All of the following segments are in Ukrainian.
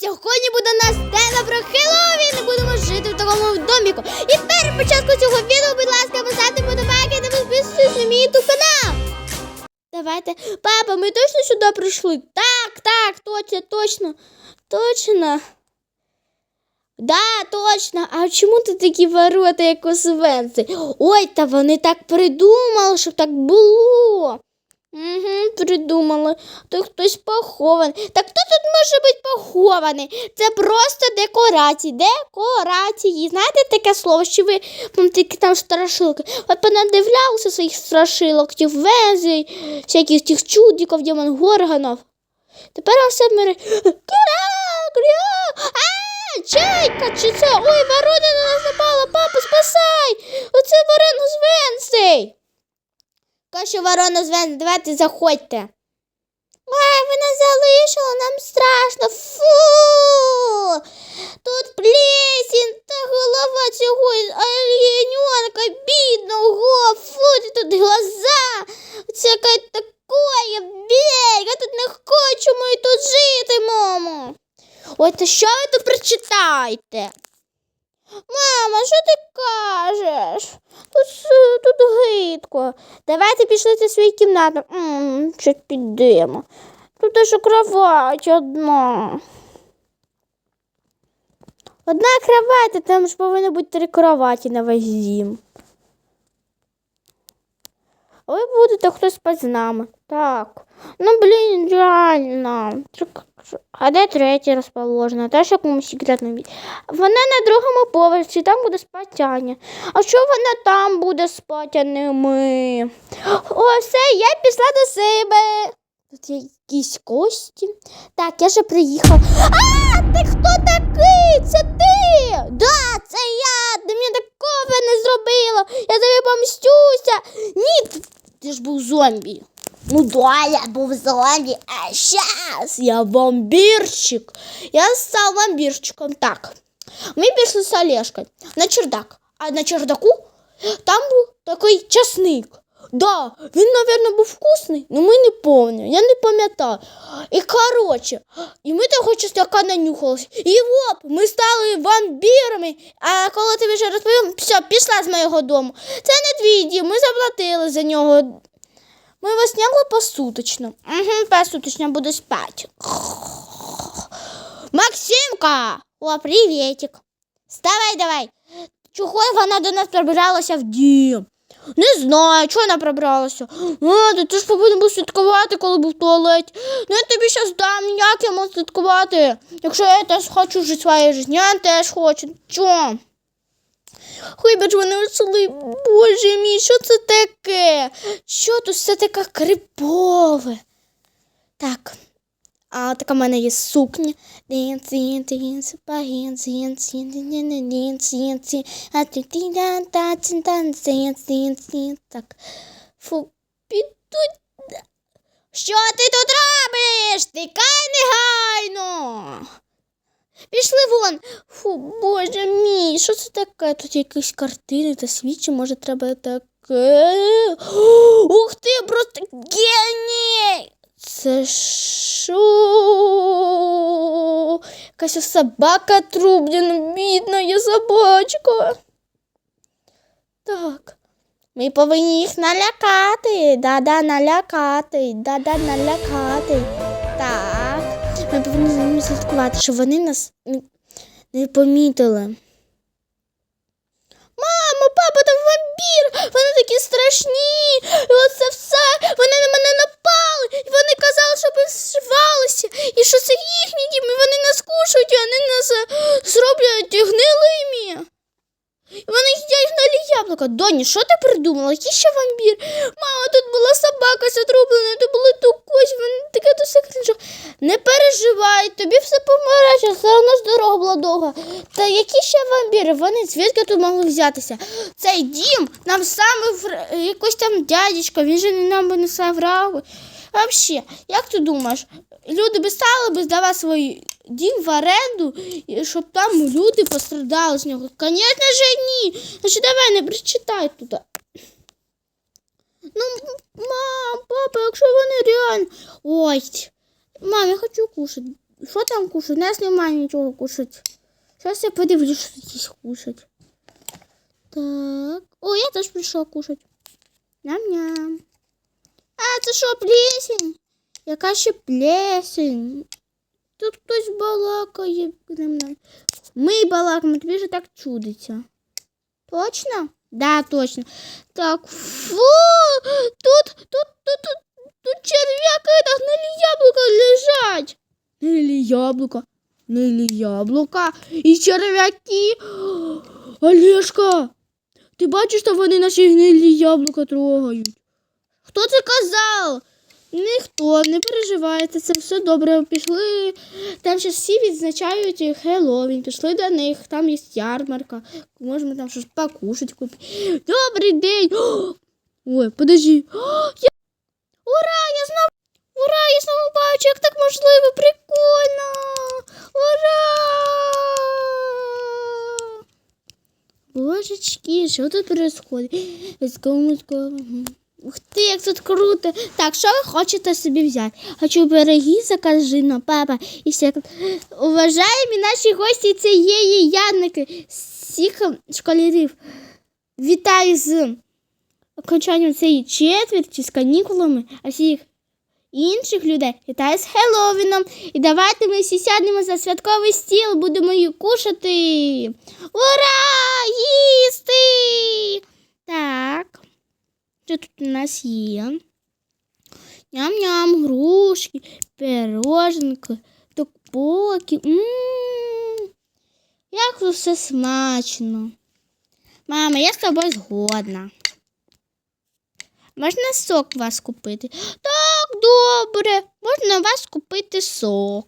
Сьогодні буде у нас тема про Хеллоуін будемо жити в такому доміку. І перед початку цього відео, будь ласка, поставте подобайки та підписуйтесь на мій канал. Давайте. Папа, ми точно сюди прийшли? Так, так, точно, точно. Точно. Да, точно. А чому тут такі ворота, як у Свенці? Ой, та вони так придумали, щоб так було. Угу, придумали. То хтось похований. Так хто тут може бути похований? Це просто декорації. Декорації. Знаєте таке слово, що ви вам тільки там страшилки. От понадивлялися своїх страшилок, тих вензій, всяких тих чудиків, демон горганов. Тепер все кра, а, чайка, чи це? Ой, ворона на нас напала, папа, спасай! Оце ворона з Венсей. Каже ворона з Венсей, давайте заходьте. Ой, вона залишила, нам страшно. Фу! Тут плесінь та голова цього олененка бідного. Фу, тут глаза. Це яке такое, бей, я тут не хочу, ми тут жити, мамо. Ой, та що ви тут прочитаєте? Мама, що ти кажеш? Тут, тут гидко. Давайте пішли зі свою кімнати. Ммм, що підемо. Тут аж кровать одна. Одна кровать, а там ж повинно бути три кроваті на весь. А Ви будете хтось спати з нами. Так. Ну, блін, реально. А де третя розположена? Теж якомусь секретному місці. Вона на другому поверсі, там буде спати Аня. А що вона там буде спати, а не ми? О, все, я пішла до себе. Тут є якісь кості. Так, я вже приїхала. А, ти хто такий? Це ти? Да, це я. Ти мені такого не зробила. Я тобі помстюся. Ні, ти- ж був зомбі. Ну да, я був зомбі, а зараз я вампірчик. Я став вампірчиком. Так. Ми пішли з Олешкою на чердак. А на чердаку там був такий часник. Да, він, мабуть, був вкусний, але ми не пам'ятаємо, я не пам'ятаю. І коротше, і ми того чеснока нанюхалися. І оп, ми стали вампірами. А коли тобі вже розповім, все, пішла з моєго дому. Це не твій дім, ми заплатили за нього. Ми вас сняли посуточно. Угу, посуточно буду спати. Максимка! О, приветик. Вставай давай. Чого вона до нас пробиралася в дім? Не знаю, чого вона пробралася. А, ти ж повинен був слідкувати, коли був в туалеті. Ну я тобі щас дам, як я можу слідкувати. Якщо я теж хочу жити своє життя, я теж хочу. Чого? Хіба ж вони веселі. Боже мій, що це таке? Що тут все таке крипове? Так. А така в мене є сукня. Так. Фу, підуть. Що ти тут робиш? Тікай негайно. Пішли вон. Фу, боже мій, що це таке? Тут якісь картини та свічі, може треба таке. Ух ти, просто геній! Це що? Якась собака трубляна, бідна є собачка. Так. Ми повинні їх налякати. Да-да, налякати. Да-да, налякати. Так. Ми повинні за ними слідкувати, щоб вони нас не помітили. Мамо, папа, вампір! Вони такі страшні! І оце все! Вони на мене напали! І вони казали, щоб ми зшивалися! І що це їхні дім, і вони нас кушають, і вони нас е, зроблять гнилими! І вони їдять гнилі яблука. Доні, що ти придумала? Який ще вампір? Мама, тут була собака затрублена, тут були тукось, вони таке до секретно. Не переживай, тобі все помережа, все одно ж дорога була довга. Та які ще вампіри? Вони звідки тут могли взятися? Цей дім нам саме вр- якось там дядечко, він же нам би не соврав. Взагалі, як ти думаєш, люди би стали би здавати свій дім в оренду, щоб там люди пострадали з нього? Звісно ж ні. Значить, давай не прочитай туди. Ну, мам, папа, якщо вони реально. Ой, мам, я хочу кушати. що там кушать? У нас немає нічого кушать. Зараз я подивлюсь, що здесь кушать. Так. О, я теж прийшла кушать. Ням-ням. А, це що, плесень? Яка ще плесень? Тут хтось балакає. Ми балакаємо, тобі ж так чудиться. Точно? Да, точно. Так, фу, тут, тут, тут, тут, тут черв'яки так гнилі яблука лежать. Гнилі яблука, гнилі яблука і черв'яки. Олешка, ти бачиш, що вони наші гнилі яблука трогають? Хто це казав? Ніхто, не переживайте, це все добре. Пішли. Там ще всі відзначають Хеллоуін. Пішли до них, там є ярмарка. Можемо там щось покушати купити. Добрий день! Ой, подожди. Я... Ура! Я знову! Ура! Я знову бачу, як так можливо! Прикольно! Ура! Божечки, що тут let's go. Мгм. Ух ти, як тут круто. Так, що ви хочете собі взяти? Хочу пироги закажи на папа. І все. Уважаємі наші гості, це є і яники всіх школярів. Вітаю з окончанням цієї четверті, з канікулами, а всіх інших людей вітаю з Хеллоуіном. І давайте ми всі сядемо за святковий стіл, будемо її кушати. Ура! Їсти! Так. Що тут у нас є? Ням-ням, грушки, пироженки, токпоки. Як тут все смачно. Мама, я з тобою згодна. Можна сок вас купити? Так, добре. Можна вас купити сок.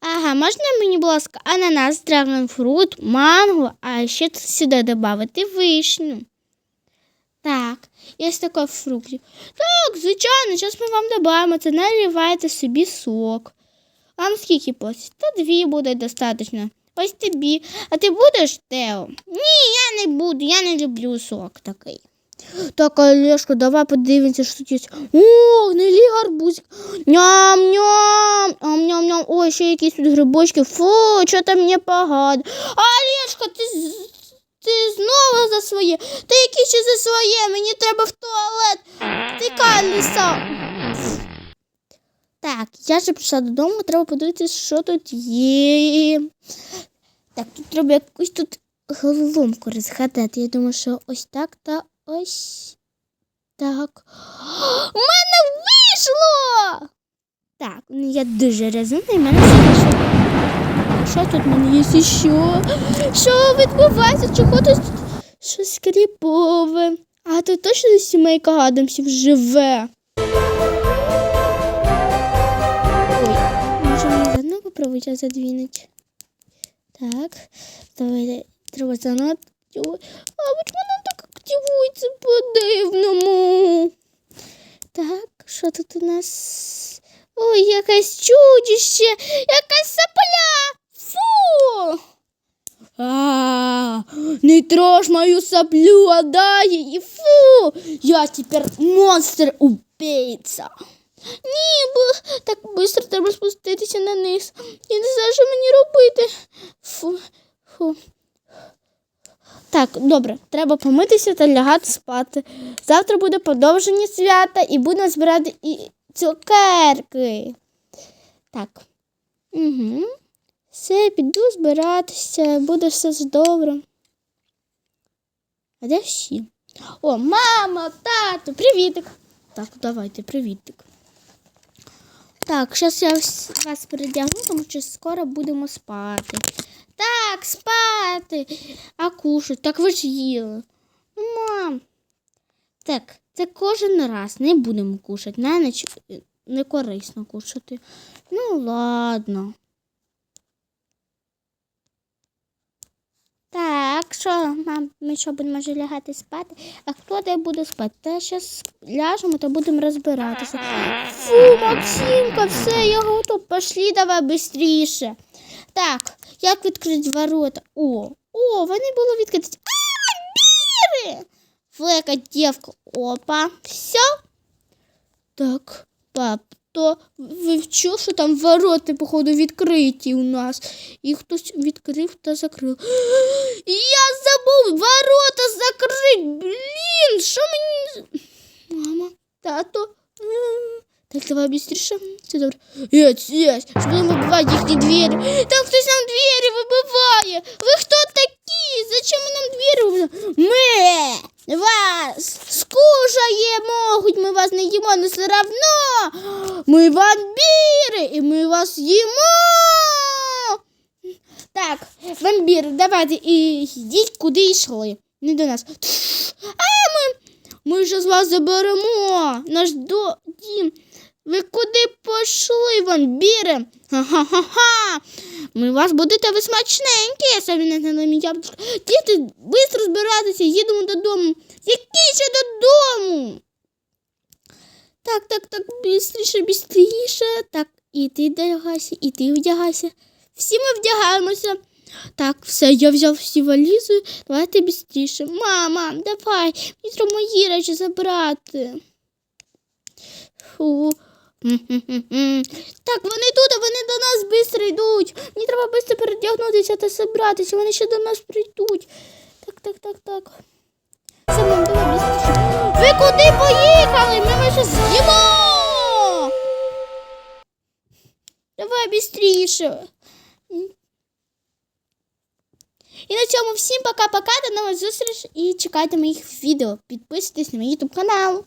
Ага, можна мені, будь ласка, ананас, драгонфрут, манго, а ще сюди додати вишню. Так, є такий фруктів. Так, звичайно, зараз ми вам додаємо це, наливайте собі сок. Вам скільки просить? Та дві буде достатньо. Ось тобі. А ти будеш, Тео? Ні, я не буду, я не люблю сок такий. Так, Олешко, давай подивимося, що тут є. О, гнилі гарбузик. Ням-ням. Ам-ням-ням. Ой, ще якісь тут грибочки. Фу, що там мені погано. Олешко, ти, ти знову за своє. Та які ще за своє? Мені треба в туалет. Тікай, ліса. Так, я вже прийшла додому, треба подивитися, що тут є. Так, тут треба якусь тут головоломку розгадати. Я думаю, що ось так та ось так. У мене вийшло! Так, я дуже розумна, і мене все вийшло. Що тут в мене є ще? Що відбувається? Чого тут щось кріпове? А тут точно сімейка Адамсів живе. Ой, може мені заодно попробувати задвинуть. Так, давайте треба занадто. А от вона так активується по-дивному. Так, що тут у нас? Ой, якесь чудище, якась сапля. Фу! А, не трожь мою соплю, отдай її. Фу! Я тепер монстр-убийця. Ні, бо так швидко треба спуститися на низ. Я не знаю, що мені робити. Фу, фу. Так, добре, треба помитися та лягати спати. Завтра буде подовження свята і будемо збирати і цукерки. Так. Угу. Все, піду збиратися, буде все добре. А де всі? О, мама, тато, привітик. Так, давайте, привітик. Так, зараз я вас передягну, тому що скоро будемо спати. Так, спати. А кушать, так ви ж їли. Ну, мам. Так, це кожен раз не будемо кушати. На ніч е, не корисно кушати. Ну, ладно. Так, що, мам, ми що будемо вже лягати спати? А хто де буде спати? Та зараз ляжемо та будемо розбиратися. Фу, Максимка, все, я готов. Пошли давай швидше. Так, як відкрити ворота? О, о, вони були відкриті. А, біри! Флека, дівка. Опа. Все. Так, пап, то вивчу, що там ворота, походу, відкриті у нас. І хтось відкрив та закрив. Я забув ворота закрить. Блін, що мені. Мама, тато. Так, давай быстріше. Все добре. Єць, єць, що будемо вибивати їхні двері. Там хтось нам двері вибиває. Ви хто такі? Зачем ви нам двері вибиваєте? Ми вас скушаємо, хоч ми вас не їмо, не все равно. Ми вампіри, і ми вас їмо. Так, вампір, давайте і йдіть, куди йшли. Не до нас. А ми, ми ж з вас заберемо наш дім. Ви куди пішли, вампіри? Ха-ха-ха-ха. Ми у вас будете ви смачненькі, я самі не мій яблучко. Діти, швидко збиратися, їдемо додому. Який ще додому? Так, так, так, бістріше, бістріше. Так, і ти вдягайся, і ти вдягайся. Всі ми вдягаємося. Так, все, я взяв всі валізи. Давайте бістріше. Мама, давай, мені треба мої речі забрати. Фу. Так, вони тут, а вони до нас швидко йдуть. Мені треба швидко передягнутися та зібратися. Вони ще до нас прийдуть. Так, так, так, так. Все, давай. Ви куди поїхали? Ми щас з'їмо. Давай бістріше. І на цьому всім пока-пока, до нових зустріч і чекайте моїх відео. Підписуйтесь на мій YouTube канал.